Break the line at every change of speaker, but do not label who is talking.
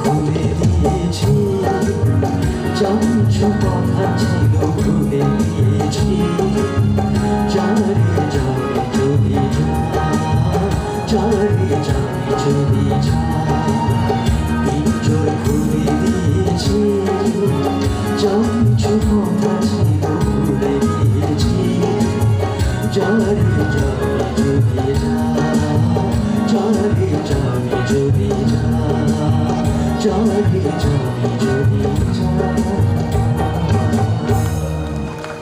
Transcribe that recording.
খুলে দিয়েছি চাঞ্চু কথা ছিল ভুলে গিয়েছি চারে যাবে যদি যা চারে যাবে যদি যা পিঞ্জর খুলে দিয়েছি চাঞ্চু কথা ছিল ভুলে গিয়েছি চারে যাবে যদি যা চারে যাবে যদি যা চারে যাবে যদি